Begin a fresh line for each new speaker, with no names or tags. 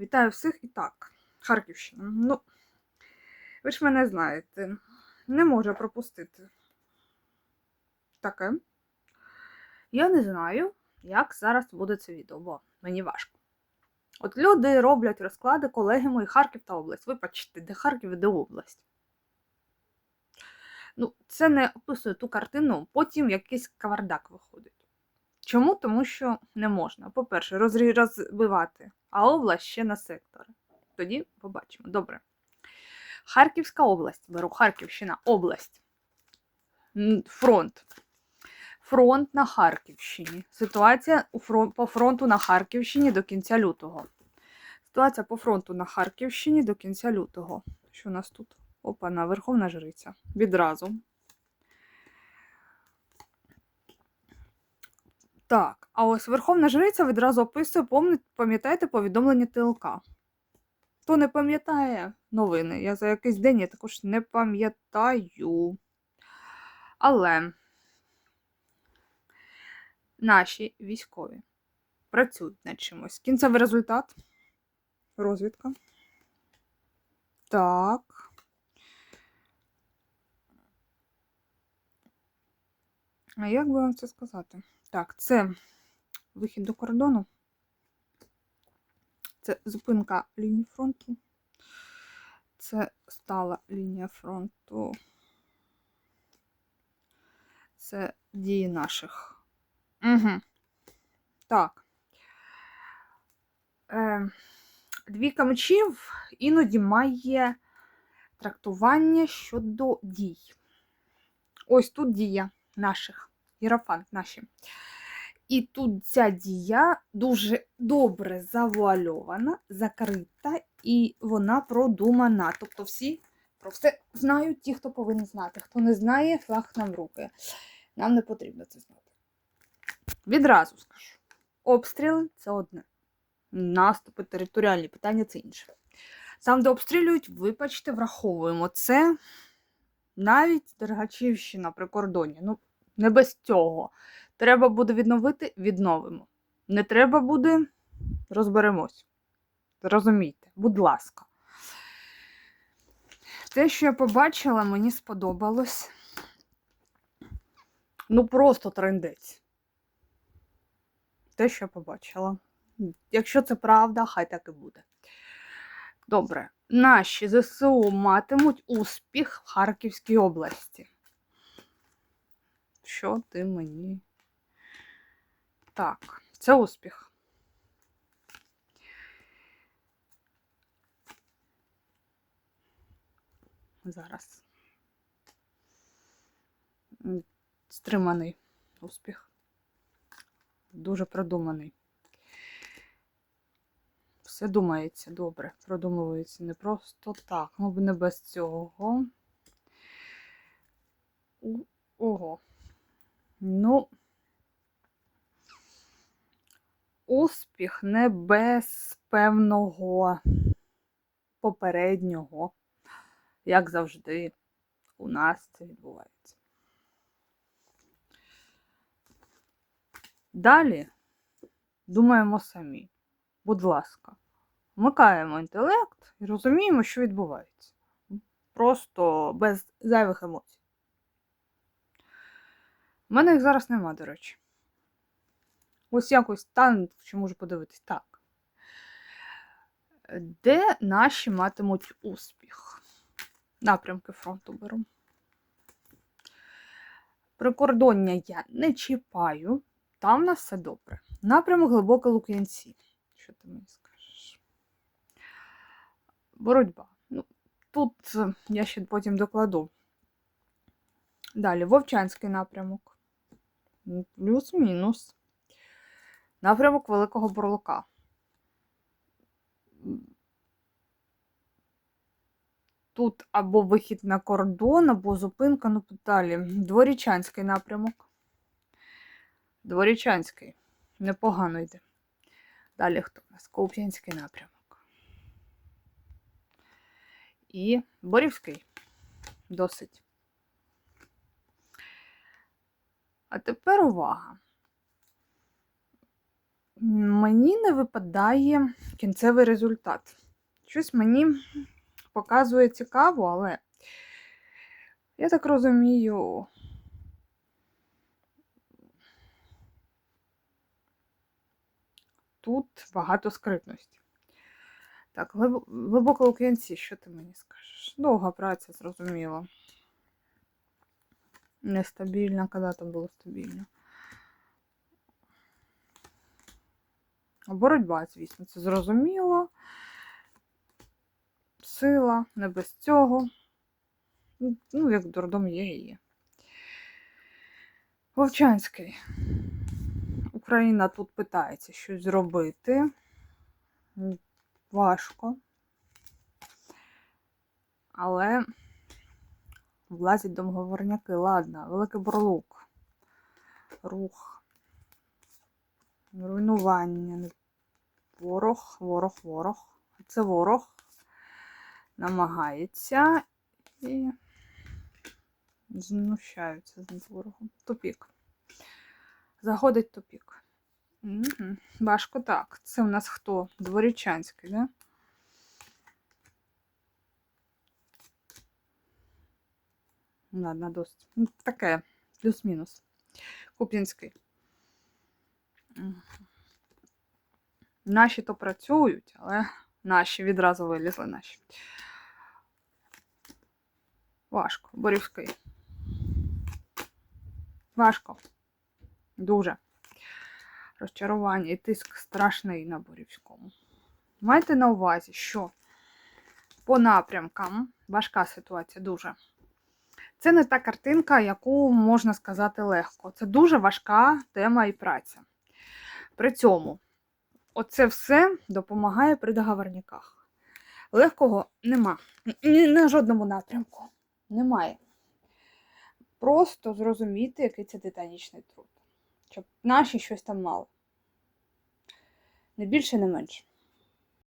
Вітаю всіх і так. Харківщина. Ну, ви ж мене знаєте. Не можу пропустити. Таке. Я не знаю, як зараз буде це відео, бо мені важко. От люди роблять розклади, колеги мої, Харків та область. Ви бачите, де Харків і де область. Ну, це не описує ту картину, потім якийсь кавардак виходить. Чому? Тому що не можна. По-перше, розбивати, область ще на сектори. Тоді побачимо. Добре. Харківська область. Беру Харківщина, область. Фронт. Фронт на Харківщині. Ситуація по фронту на Харківщині до кінця лютого. Ситуація по фронту на Харківщині до кінця лютого. Що у нас тут? Опа, на Верховна Жриця. Відразу. Так, а ось Верховна Жриця відразу описує, пам'ятаєте повідомлення ТЛК. Хто не пам'ятає новини? Я за якийсь день я також не пам'ятаю. Але наші військові працюють над чимось. Кінцевий результат. Розвідка. Так. А як би вам це сказати? Так, це вихід до кордону. Це зупинка лінії фронту. Це стала лінія фронту. Це дії наших. Угу. Так. Е, двійка мечів іноді має трактування щодо дій. Ось тут дія наших. Єрофант наші. І тут ця дія дуже добре завуальована, закрита, і вона продумана. Тобто всі про все знають ті, хто повинен знати. Хто не знає, флаг нам в руки. Нам не потрібно це знати. Відразу скажу: обстріли це одне. Наступи, територіальні питання це інше. Сам, де обстрілюють, вибачте, враховуємо це. Навіть Дергачівщина при кордоні. Ну, не без цього. Треба буде відновити, відновимо. Не треба буде, розберемось. Зрозумійте, будь ласка. Те, що я побачила, мені сподобалось. Ну, просто трендець. Те, що я побачила. Якщо це правда, хай так і буде. Добре. Наші ЗСУ матимуть успіх в Харківській області. Що ти мені? Так, це успіх. Зараз. Стриманий успіх. Дуже продуманий. Все думається добре, продумується не просто так, ну не без цього. Ого. Ну, успіх не без певного попереднього, як завжди, у нас це відбувається. Далі думаємо самі. Будь ласка, вмикаємо інтелект і розуміємо, що відбувається. Просто без зайвих емоцій. У мене їх зараз нема, до речі. Ось якось там, що можу подивитись. Так. Де наші матимуть успіх? Напрямки фронту беру. Прикордоння я не чіпаю. Там в нас все добре. Напрямок глибоке Лук'янці. Що ти мені скажеш? Боротьба. Ну, тут е, я ще потім докладу. Далі, Вовчанський напрямок. Ну, Плюс-мінус. Напрямок Великого Бурлука. Тут або вихід на кордон, або зупинка, ну далі. Дворічанський напрямок. Дворічанський. Непогано йде. Далі хто у нас? Колп'янський напрямок. І Борівський. Досить. А тепер увага. Мені не випадає кінцевий результат. Щось мені показує цікаво, але я так розумію. Тут багато скритності. Так, глибоко у кінці, що ти мені скажеш? Довга праця, зрозуміло. Нестабільно, коли там було стабільно. Боротьба, звісно, це зрозуміло. Сила, не без цього. Ну, як дурдом є є. Вовчанський. Україна тут питається щось зробити. Важко. Але влазять домоговорняки. Ладно, великий бурлук. Рух. Руйнування. Ворог, ворог, ворог. Це ворог. Намагається і знущаються з ворогом. Тупік. Заходить тупік. Угу. Важко так. Це у нас хто? Дворічанський, да? Ладно, досить. Ну, Таке, плюс-мінус. Куп'янський. Наші то працюють, але наші відразу вилізли наші. Важко. Борівський. Важко. Дуже. Розчарування і тиск страшний на Борівському. Майте на увазі, що по напрямкам важка ситуація дуже. Це не та картинка, яку можна сказати легко. Це дуже важка тема і праця. При цьому оце все допомагає при договорниках. Легкого нема. На жодному напрямку. Немає. Просто зрозуміти, який це титанічний труд. Щоб наші щось там мали. Не більше, не менше.